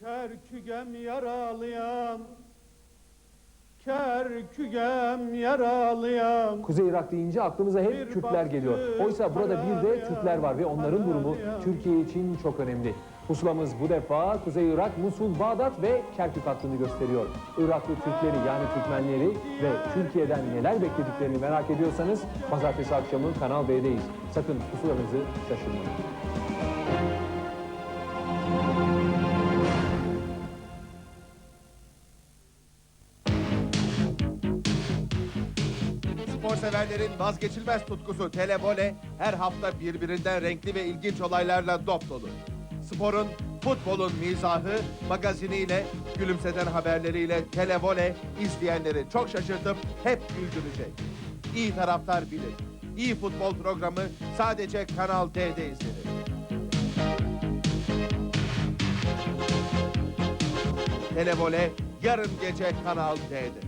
Kerkügem yaralıyam Kerkügem yaralıyam Kuzey Irak deyince aklımıza hep Kürtler geliyor. Oysa burada bir de Türkler var ve onların durumu. Türkiye için çok önemli. Pusulamız bu defa Kuzey Irak, Musul, Bağdat ve Kerkük hattını gösteriyor. Iraklı Türkleri yani Türkmenleri ve Türkiye'den neler beklediklerini merak ediyorsanız pazartesi akşamı Kanal D'deyiz. Sakın pusulanızı şaşırmayın. Spor severlerin vazgeçilmez tutkusu televole her hafta birbirinden renkli ve ilginç olaylarla dop dolu. Sporun, futbolun mizahı, magaziniyle, gülümseten haberleriyle televole izleyenleri çok şaşırtıp hep güldürecek. İyi taraftar bilir. İyi futbol programı sadece Kanal D'de izlenir. Televole yarın gece Kanal D'de.